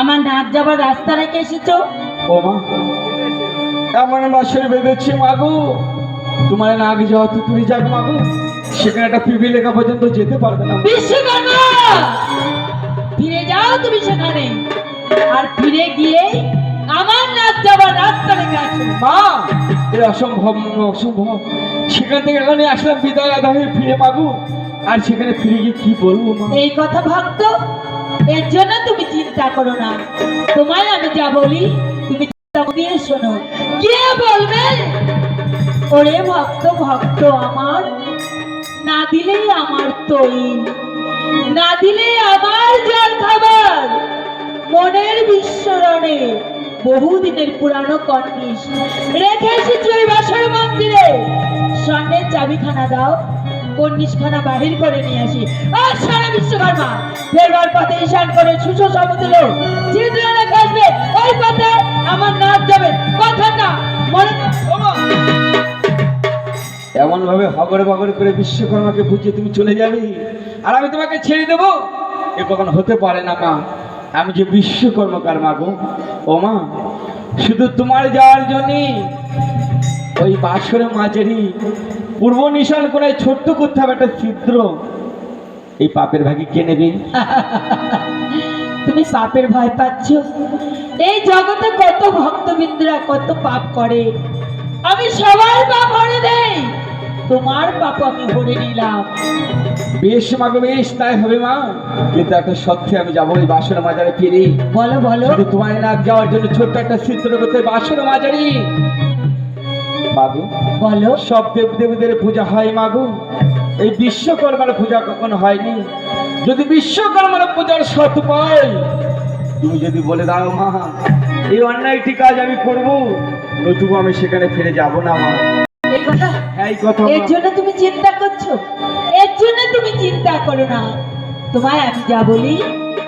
আমার নাচ যাবার রাস্তা রেখে এসেছ? ও মা এমন বাসর বেঁধেছি মাগু তোমার নাক যত তুমি যাক মাগু সেখানে একটা পিবি লেখা পর্যন্ত যেতে পারবে না। বিশ্বকর্মা ফিরে যাও তুমি সেখানে। আর ফিরে গিয়ে আমার নাচ যাবার রাস্তা রেখে আসো। মা এ অসম্ভব অসম্ভব। সেখান থেকে এখানে আসলাম বিদায় আদা হয়ে ফিরে মাগো আর সেখানে ফিরে গিয়ে কি বলব এই কথা ভক্ত এর জন্য তুমি চিন্তা করো না। তোমায় আমি যা বলি, তুমি দিয়ে শোনো। কে বলবে? ওরে ভক্ত ভক্ত আমার, না দিলেই আমার তৈ না দিলেই আমার জল খাবার। মনের বিস্মরণে বহুদিনের পুরানো কর্নিশ। রেখে এসেছি ওই বাসর মন্দিরে। স্বর্ণের চাবিখানা দাও। কর্নিশখানা বাহির করে নিয়ে আসি। আর সারা বিশ্বকর্মা ফেরবার পথে ঈশান করে সুশো সমুদ্র রেখে আসবে ওই পথে আমার নাচ যাবে। কথা না মনে মা, এমন ভাবে হগড়ে বগড়ে করে বিশ্বকর্মাকে বুঝিয়ে তুমি চলে যাবে। আর আমি তোমাকে ছেড়ে দেবো? এ কখনো হতে পারে না মা। আমি যে বিশ্বকর্মকার মাগো ও মা শুধু তোমার যাওয়ার জন্যে ওই বাসরে মাঝেরই পূর্ব নিশান করে ছোট্ট করতে হবে একটা ছিদ্র। এই পাপের ভাগে কে নেবে? তুমি পাপের ভয় পাচ্ছ? এই জগতে কত ভক্তবিন্দুরা কত পাপ করে। আমি সবার পাপ হরে দেই। তোমার পাপ আমি হরে নিলাম। বেশ মাগো বেশ তাই হবে মা। কিন্তু একটা সত্যি আমি যাব ওই বাসন মাজারে ফিরি। বলো বলো। তোমার নাক যাওয়ার জন্য ছোট্ট একটা চিত্র করতে বাসন মাজারি। বাবু। বলো। সব দেব দেবীদের পূজা হয় মাগো। এই বিশ্বকর্মার পূজা কখনো হয়নি? যদি বিশ্বকর্মার পূজার সৎ পাই তুমি যদি বলে দাও মা এই অন্যায়টি কাজ আমি করব নতুবা আমি সেখানে ফিরে যাব না মা। এর জন্য তুমি চিন্তা করছ? এর জন্য তুমি চিন্তা করো না। তোমায় আমি যা বলি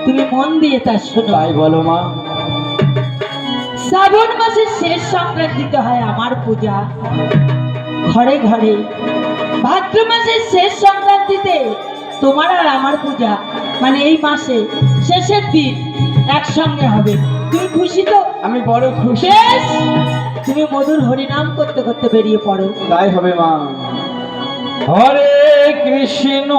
তুমি মন দিয়ে তা শোনো। তাই বলো মা। শ্রাবণ মাসের শেষ সংক্রান্তিতে হয় আমার পূজা। ঘরে ঘরে। ভাদ্র মাসের শেষ সংক্রান্তিতে তোমার আর আমার পূজা। মানে এই মাসে শেষের দিন একসঙ্গে হবে। তুমি খুশি তো? আমি বড় খুশি। তুমি মধুর হরিনাম করতে করতে বেরিয়ে পড়ো। তাই হবে মা। হরে কৃষ্ণ।